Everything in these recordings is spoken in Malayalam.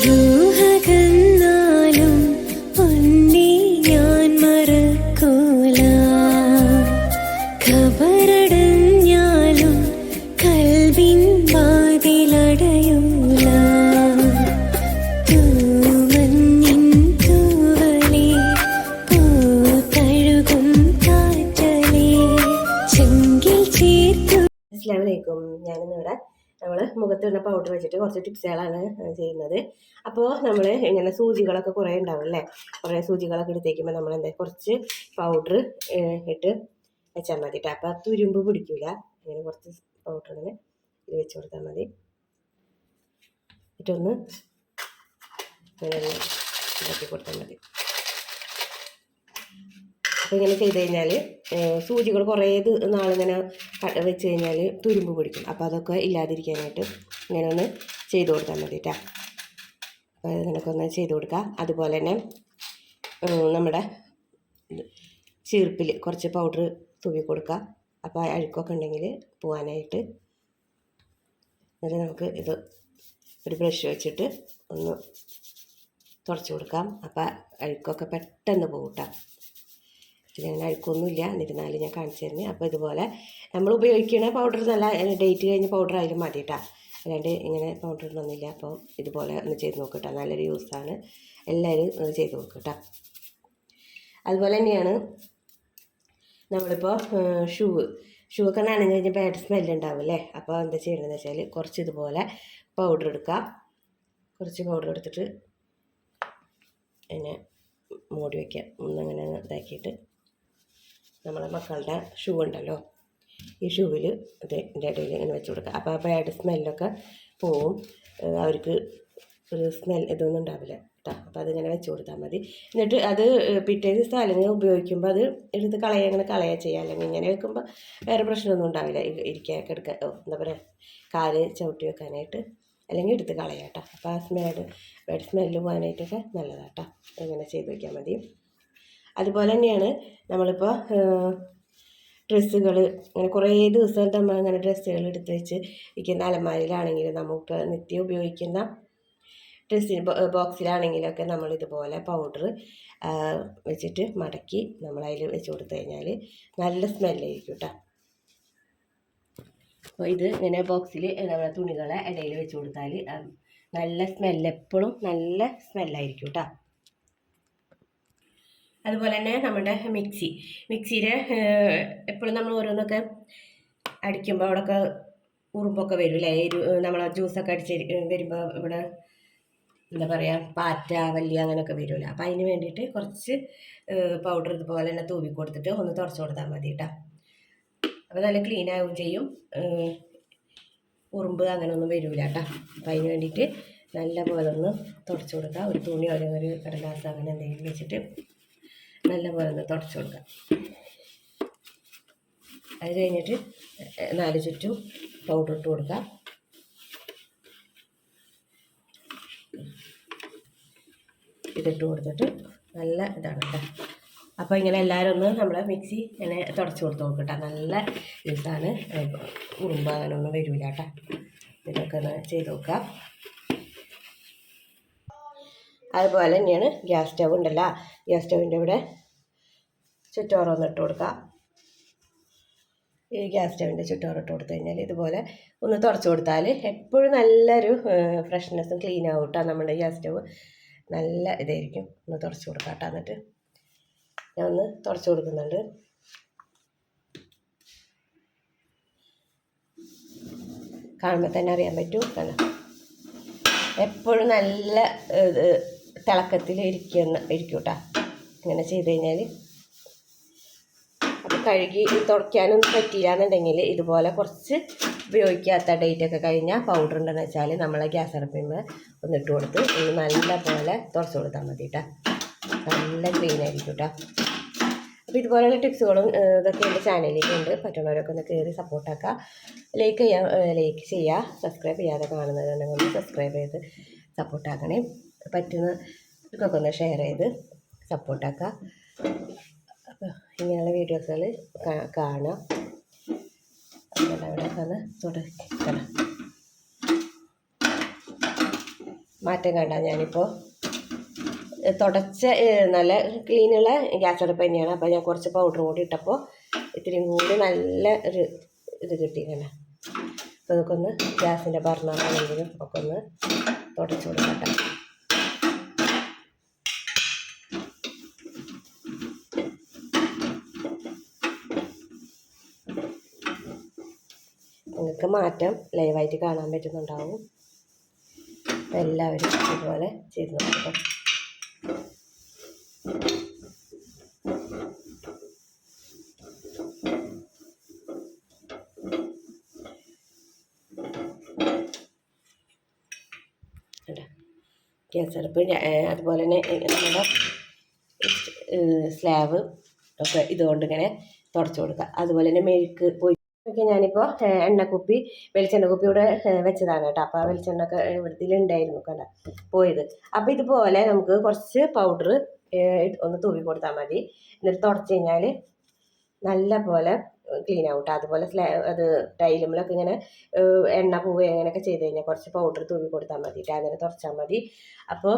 ruhagan മുഖത്തിടുന്ന പൗഡർ വെച്ചിട്ട് കുറച്ച് ടിപ്സുകളാണ് ചെയ്യുന്നത്. അപ്പോൾ നമ്മൾ ഇങ്ങനെ സൂചികളൊക്കെ കുറേ ഉണ്ടാവും അല്ലേ കുറേ സൂചികളൊക്കെ എടുത്തേക്കുമ്പോൾ നമ്മൾ എന്താ കുറച്ച് പൗഡർ ഇട്ട് വെച്ചാൽ മതി കേട്ടോ അപ്പോൾ തുരുമ്പ് പിടിക്കില്ല ഇങ്ങനെ കുറച്ച് പൗഡർ ഇങ്ങനെ ഇത് വെച്ച് കൊടുത്താൽ മതി. എന്നിട്ടൊന്ന് ഇങ്ങനെ ഇതാക്കി കൊടുത്താൽ മതി. അപ്പോൾ ഇങ്ങനെ ചെയ്ത് കഴിഞ്ഞാൽ സൂചികൾ കുറേ നാളിങ്ങനെ വെച്ച് കഴിഞ്ഞാൽ തുരുമ്പ് പിടിക്കും. അപ്പോൾ അതൊക്കെ ഇല്ലാതിരിക്കാനായിട്ട് ഇങ്ങനെ ഒന്ന് ചെയ്ത് കൊടുത്താൽ മതി അപ്പോൾ ഇതിനൊക്കെ ഒന്ന് ചെയ്ത് കൊടുക്കുക അതുപോലെ തന്നെ നമ്മുടെ ചീർപ്പിൽ കുറച്ച് പൗഡർ തൂവി കൊടുക്കുക അപ്പോൾ അഴുക്കൊക്കെ ഉണ്ടെങ്കിൽ പോകാനായിട്ട് എന്നിട്ട് നമുക്ക് ഇത് ഒരു ബ്രഷ് വെച്ചിട്ട് ഒന്ന് തുടച്ച് കൊടുക്കാം. അപ്പോൾ അഴുക്കൊക്കെ പെട്ടെന്ന് പോകും കേട്ടോ അങ്ങനെ അഴുക്കൊന്നുമില്ല. എന്നിരുന്നാലും ഞാൻ കാണിച്ചു തരുന്നത് അപ്പോൾ ഇതുപോലെ നമ്മൾ ഉപയോഗിക്കുന്ന പൗഡർ നല്ല ഡേറ്റ് കഴിഞ്ഞ പൗഡർ ആയാലും മതി കേട്ടോ. അല്ലാണ്ട് ഇങ്ങനെ പൗഡർ ഇടണമെന്നില്ല അപ്പോൾ ഇതുപോലെ ഒന്ന് ചെയ്ത് നോക്കുക കേട്ടോ. നല്ലൊരു യൂസാണ് എല്ലാവരും ഒന്ന് ചെയ്ത് നോക്കുക കേട്ടോ. അതുപോലെ തന്നെയാണ് നമ്മളിപ്പോൾ ഷൂ ഷൂ ഒക്കെ നനഞ്ഞ് കഴിഞ്ഞാൽ ബാഡ് സ്മെല്ല് ഉണ്ടാവും അല്ലേ? അപ്പോൾ എന്താ ചെയ്യണമെന്ന് വെച്ചാൽ കുറച്ച് ഇതുപോലെ പൗഡർ എടുക്കാം കുറച്ച് പൗഡർ എടുത്തിട്ട് പിന്നെ മൂടി വയ്ക്കുക. ഒന്നങ്ങനെ ഇതാക്കിയിട്ട് നമ്മളെ മക്കളുടെ ഷൂ ഉണ്ടല്ലോ. ഈ ഷൂവിൽ ഇത് ഇതിന്റെ ഇടയിൽ ഇങ്ങനെ വെച്ച് കൊടുക്കുക അപ്പോൾ ആ ബാഡ് സ്മെല്ലൊക്കെ പോവും. അവർക്ക് ഒരു സ്മെൽ ഇതൊന്നും ഉണ്ടാവില്ല കേട്ടോ അപ്പോൾ അതിങ്ങനെ വെച്ച് കൊടുത്താൽ മതി. എന്നിട്ട് അത് പിറ്റേ ദിവസം അല്ലെങ്കിൽ ഉപയോഗിക്കുമ്പോൾ അത് എടുത്ത് കളയുക അങ്ങനെ കളയുക ചെയ്യുക അല്ലെങ്കിൽ ഇങ്ങനെ വെക്കുമ്പോൾ വേറെ പ്രശ്നമൊന്നും ഉണ്ടാവില്ല. ഇരിക്കാനൊക്കെ എടുക്കുക എന്താ പറയുക കാൽ ചവിട്ടി വെക്കാനായിട്ട് അല്ലെങ്കിൽ എടുത്ത് കളയാം കേട്ടോ അപ്പോൾ ആ സ്മെൽ ബാഡ് സ്മെല്ല് പോകാനായിട്ടൊക്കെ നല്ലതാട്ടോ അങ്ങനെ ചെയ്ത് വയ്ക്കാൻ മതി. അതുപോലെ തന്നെയാണ് നമ്മളിപ്പോൾ ഡ്രസ്സുകൾ അങ്ങനെ കുറേ ദിവസം നമ്മൾ അങ്ങനെ ഡ്രസ്സുകൾ എടുത്ത് വെച്ച് ഇരിക്കുന്ന അലമാരിലാണെങ്കിൽ നമുക്ക് നിത്യം ഉപയോഗിക്കുന്ന ഡ്രസ്സിന് ബോക്സിലാണെങ്കിലൊക്കെ നമ്മൾ ഇതുപോലെ പൗഡർ വെച്ചിട്ട് മടക്കി നമ്മൾ അതിൽ വെച്ച് കൊടുത്തു കഴിഞ്ഞാൽ നല്ല സ്മെല്ലായിരിക്കും കേട്ടോ അപ്പോൾ ഇത് ഇങ്ങനെ ബോക്സിൽ നമ്മുടെ തുണികളെ ഇടയിൽ വെച്ച് കൊടുത്താൽ നല്ല സ്മെല്ല് എപ്പോഴും നല്ല സ്മെല്ലായിരിക്കും കേട്ടോ അതുപോലെ തന്നെ നമ്മുടെ മിക്സി. മിക്സിയിൽ എപ്പോഴും നമ്മൾ ഓരോന്നൊക്കെ അടിക്കുമ്പോൾ അവിടെയൊക്കെ ഉറുമ്പൊക്കെ വരും അല്ലേ എരു നമ്മൾ ജ്യൂസൊക്കെ അടിച്ച് വരുമ്പോൾ ഇവിടെ എന്താ പറയുക പാറ്റ വല്യ അങ്ങനെയൊക്കെ വരുമല്ലോ അപ്പോൾ അതിന് വേണ്ടിയിട്ട് കുറച്ച് പൗഡർ ഇതുപോലെ തന്നെ തൂവി കൊടുത്തിട്ട് ഒന്ന് തുടച്ച് കൊടുത്താൽ മതി കേട്ടോ അപ്പോൾ നല്ല ക്ലീൻ ആവുകയും ചെയ്യും. ഉറുമ്പ് അങ്ങനെയൊന്നും വരില്ല കേട്ടോ അപ്പോൾ അതിന് വേണ്ടിയിട്ട് നല്ല പോലെ ഒന്ന് തുടച്ച് കൊടുക്കുക ഒരു തുണി ഒരു ഒരു കടലാസ് അങ്ങനെ എന്തെങ്കിലും വെച്ചിട്ട് നല്ല പോലെ ഒന്ന് തുടച്ചു കൊടുക്കാം. അത് കഴിഞ്ഞിട്ട് നാല് ചുറ്റും പൗഡർ ഇട്ട് കൊടുക്കാം. ഇതിട്ട് കൊടുത്തിട്ട് നല്ല ഇതാണ് കേട്ടോ അപ്പോൾ ഇങ്ങനെ എല്ലാവരും ഒന്ന് നമ്മൾ മിക്സി ഇങ്ങനെ തുടച്ച് കൊടുത്ത് നോക്കട്ടെ നല്ല ഇതാണ്. ഉറുമ്പ് അങ്ങനെ ഒന്നും വരില്ല കേട്ടോ ഇതൊക്കെ ഒന്ന് ചെയ്ത് നോക്കുക അതുപോലെ തന്നെയാണ് ഗ്യാസ് സ്റ്റവ് ഉണ്ടല്ലോ. ഗ്യാസ് സ്റ്റവിന്റെ ഇവിടെ ചുറ്റോറൊന്ന് ഇട്ട് കൊടുക്കുക ഈ ഗ്യാസ് സ്റ്റവിന്റെ ചുറ്റോറ് ഇട്ട് കൊടുത്തു കഴിഞ്ഞാൽ ഇതുപോലെ ഒന്ന് തുടച്ച് കൊടുത്താൽ എപ്പോഴും നല്ലൊരു ഫ്രഷ്നെസ്സും ക്ലീൻ ആവും കേട്ടോ നമ്മുടെ ഗ്യാസ് സ്റ്റവ്. നല്ല ഇതായിരിക്കും. ഒന്ന് തുടച്ച് കൊടുക്കാം കേട്ടോ എന്നിട്ട്. ഞാൻ ഒന്ന് തുടച്ച് കൊടുക്കുന്നുണ്ട്. കാണുമ്പോൾ തന്നെ അറിയാൻ പറ്റും. കണ്ടോ? എപ്പോഴും നല്ല തിളക്കത്തിൽ ഇരിക്കുന്ന ഇരിക്കും കേട്ടോ ഇങ്ങനെ ചെയ്ത് കഴിഞ്ഞാൽ അത് കഴുകി തുടയ്ക്കാനൊന്നും പറ്റിയില്ല എന്നുണ്ടെങ്കിൽ ഇതുപോലെ കുറച്ച് ഉപയോഗിക്കാത്ത ഡേറ്റ് ഒക്കെ കഴിഞ്ഞാൽ പൗഡർ ഉണ്ടെന്ന് വെച്ചാൽ നമ്മളെ ഗ്യാസ് അടുപ്പിമ്മ ഒന്നിട്ട് കൊടുത്ത് ഒന്ന് നല്ല പോലെ തുടച്ച് കൊടുത്താൽ മതി കേട്ടോ നല്ല ക്ലീൻ ആയിരിക്കും കേട്ടോ അപ്പോൾ ഇതുപോലെയുള്ള ടിപ്സുകളും ഇതൊക്കെ എന്റെ ചാനലിലുണ്ട് പറ്റുന്നവരൊക്കെ ഒന്ന് കയറി സപ്പോർട്ടാക്കുക ലൈക്ക് ചെയ്യാൻ ലൈക്ക് ചെയ്യുക സബ്സ്ക്രൈബ് ചെയ്യാതെ കാണുന്നത് ഒന്ന് സബ്സ്ക്രൈബ് ചെയ്ത് സപ്പോർട്ടാക്കണേ പറ്റുന്നവർക്കൊക്കെ ഒന്ന് ഷെയർ ചെയ്ത് സപ്പോർട്ടാക്കുക ഇങ്ങനെയുള്ള വീഡിയോസുകൾ കാണാം. അവിടെ ഒന്ന് തുടക്കണം മാറ്റം കണ്ട ഞാനിപ്പോൾ തുടച്ച നല്ല ക്ലീനുള്ള ഗ്യാസ് അടുപ്പ് തന്നെയാണ്. അപ്പോൾ ഞാൻ കുറച്ച് പൗഡർ കൂടി ഇട്ടപ്പോൾ ഇത്തിരി കൂടി നല്ല ഒരു ഇത് കിട്ടിയിങ്ങനെ അപ്പോൾ ഇതൊക്കെ ഒന്ന് ഗ്യാസിന്റെ ബർണറാണെങ്കിലും ഒക്കെ ഒന്ന് തുടച്ചു കൊടുക്കട്ടെ. നിങ്ങൾക്ക് മാറ്റം ലൈവായിട്ട് കാണാൻ പറ്റുന്നുണ്ടാവും. എല്ലാവരും ഇതുപോലെ ചെയ്ത് നോക്കാം കേസറപ്പ് അതുപോലെ തന്നെ നമ്മുടെ സ്ലാവ് ഒക്കെ ഇതുകൊണ്ട് ഇങ്ങനെ തുടച്ചു കൊടുക്കുക. അതുപോലെ തന്നെ മെഴുക്ക് പോയി ഒക്കെ ഞാനിപ്പോൾ എണ്ണക്കുപ്പി വെളിച്ചെണ്ണ കുപ്പി ഇവിടെ വെച്ചതാണ് കേട്ടോ. അപ്പോൾ ആ വെളിച്ചെണ്ണ ഒക്കെ ഇവിടത്തിലുണ്ടായിരുന്നു കണ്ട പോയത്. അപ്പോൾ ഇതുപോലെ നമുക്ക് കുറച്ച് പൗഡർ ഒന്ന് തൂവി കൊടുത്താൽ മതി. എന്നിട്ട് തുടച്ച് കഴിഞ്ഞാൽ നല്ല പോലെ ക്ലീൻ ആവും കേട്ടോ. അതുപോലെ സ്ലാ അത് ടൈലുമ്പോഴൊക്കെ ഇങ്ങനെ എണ്ണ പൂവ് അങ്ങനെയൊക്കെ ചെയ്ത് കഴിഞ്ഞാൽ കുറച്ച് പൗഡർ തൂവി കൊടുത്താൽ മതി കേട്ടോ. അങ്ങനെ തുടച്ചാൽ മതി. അപ്പോൾ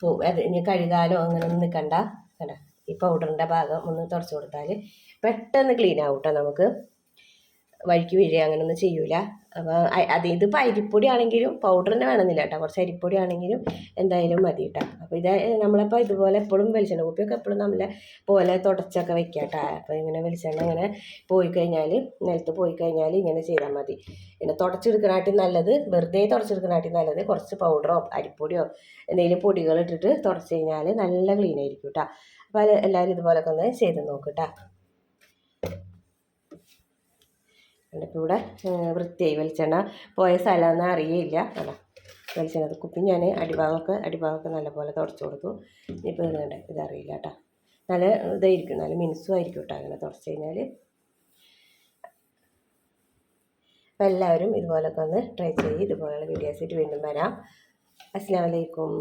പൂ അത് ഇനി കഴുകാലോ അങ്ങനെ ഒന്നും നിൽക്കണ്ട കണ്ട? ഈ പൗഡറിന്റെ ഭാഗം ഒന്ന് തുടച്ച് കൊടുത്താൽ പെട്ടെന്ന് ക്ലീൻ ആവും കേട്ടോ നമുക്ക്. വഴിക്ക് വീഴുക അങ്ങനെയൊന്നും ചെയ്യൂല. അപ്പോൾ അത് ഇതിപ്പോൾ അരിപ്പൊടി ആണെങ്കിലും പൗഡർ തന്നെ വേണമെന്നില്ല കേട്ടോ കുറച്ച് അരിപ്പൊടി ആണെങ്കിലും എന്തായാലും മതി കേട്ടോ അപ്പോൾ ഇത് നമ്മളിപ്പോൾ ഇതുപോലെ എപ്പോഴും വെളിച്ചെണ്ണ കുപ്പിയൊക്കെ എപ്പോഴും നമ്മളെ പോലെ തുടച്ചൊക്കെ വെക്കുക കേട്ടോ അപ്പോൾ ഇങ്ങനെ വെളിച്ചെണ്ണ ഇങ്ങനെ പോയി കഴിഞ്ഞാൽ നിലത്ത് പോയി കഴിഞ്ഞാൽ ഇങ്ങനെ ചെയ്താൽ മതി. പിന്നെ തുടച്ചെടുക്കണാട്ടി നല്ലത് വെറുതെ തുടച്ചെടുക്കണാട്ടി നല്ലത് കുറച്ച് പൗഡറോ അരിപ്പൊടിയോ എന്തെങ്കിലും പൊടികൾ ഇട്ടിട്ട് തുടച്ച് കഴിഞ്ഞാൽ നല്ല ക്ലീൻ ആയിരിക്കും കേട്ടോ അപ്പോൾ എല്ലാവരും ഇതുപോലൊക്കെ ഒന്ന് ചെയ്ത് നോക്ക് കേട്ടോ എന്നിട്ട് ഇവിടെ വൃത്തിയായി വെളിച്ചെണ്ണ പോയ സ്ഥലമൊന്നും അറിയില്ല. അല്ല വെളിച്ചെണ്ണ കുപ്പി ഞാൻ അടിഭാഗമൊക്കെ അടിഭാഗമൊക്കെ നല്ലപോലെ തുടച്ചു കൊടുത്തു. ഇപ്പോൾ ഇതുണ്ട് ഇതറിയില്ല കേട്ടോ. നല്ല ഇതായിരിക്കും നല്ല മിനുസും ആയിരിക്കും കേട്ടോ അങ്ങനെ തുടച്ച് കഴിഞ്ഞാൽ അപ്പോൾ എല്ലാവരും ഇതുപോലൊക്കെ ഒന്ന് ട്രൈ ചെയ്ത് ഇതുപോലെയുള്ള വീഡിയോസ് ഇട്ട് വീണ്ടും വരാം. അസ്സാം വലൈക്കും